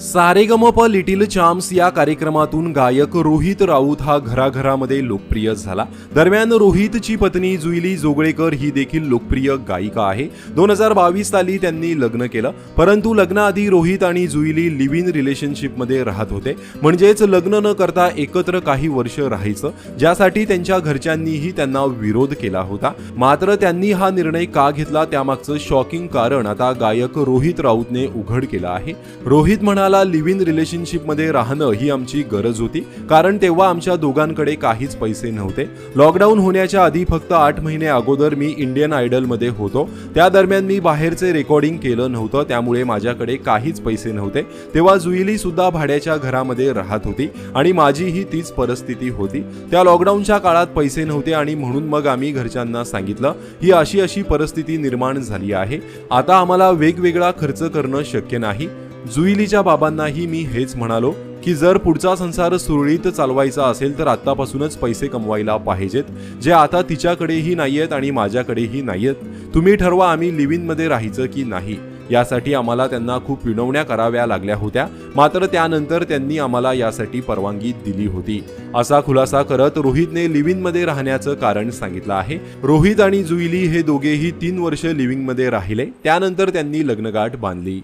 Sa Re Ga Ma Pa little चाम्स या कार्यक्रमातून गायक रोहित राऊत हा घराघरामध्ये लोकप्रिय झाला. दरम्यान रोहितची पत्नी जुईली जोगळेकर ही देखील लोकप्रिय गायिका आहे. दोन हजार बावीस साली त्यांनी लग्न केलं. परंतु लग्नाआधी रोहित आणि जुईली लिव्ह इन रिलेशनशिपमध्ये राहत होते. म्हणजेच लग्न न करता एकत्र काही वर्ष राहायचं. ज्यासाठी त्यांच्या घरच्यांनीही त्यांना विरोध केला होता. मात्र त्यांनी हा निर्णय का घेतला त्यामागचं शॉकिंग कारण आता गायक रोहित राऊतने उघड केलं आहे. रोहित म्हणाला लिव्ह इन रिलेशनशिपमध्ये राहणं ही आमची गरज होती. कारण तेव्हा आमच्या दोघांकडे काहीच पैसे नव्हते. लॉकडाऊन होण्याच्या आधी फक्त आठ महिने अगोदर मी इंडियन आयडलमध्ये होतो. त्या दरम्यान मी बाहेरचे रेकॉर्डिंग केलं नव्हतं. त्यामुळे माझ्याकडे काहीच पैसे नव्हते. तेव्हा जुईली सुद्धा भाड्याच्या घरामध्ये राहत होती आणि माझीही तीच परिस्थिती होती. त्या लॉकडाऊनच्या काळात पैसे नव्हते आणि म्हणून मग आम्ही घरच्यांना सांगितलं ही अशी अशी परिस्थिती निर्माण झाली आहे. आता आम्हाला वेगवेगळा खर्च करणं शक्य नाही. जुईलीच्या बाबांनाही मी हेच म्हणालो की जर पुढचा संसार सुरळीत चालवायचा असेल तर आत्तापासूनच पैसे कमवायला पाहिजेत जे आता तिच्याकडेही नाहीयेत आणि माझ्याकडेही नाहीयेत. तुम्ही ठरवा आम्ही लिव्हिनमध्ये राहायचं की नाही. यासाठी आम्हाला त्यांना खूप विनवण्या कराव्या लागल्या होत्या मात्र त्यानंतर त्यांनी आम्हाला यासाठी परवानगी दिली होती. असा खुलासा करत रोहितने लिव्हिंगमध्ये राहण्याचं कारण सांगितलं आहे. रोहित आणि जुईली हे दोघेही तीन वर्ष लिव्हिंगमध्ये राहिले त्यानंतर त्यांनी लग्नगाठ बांधली.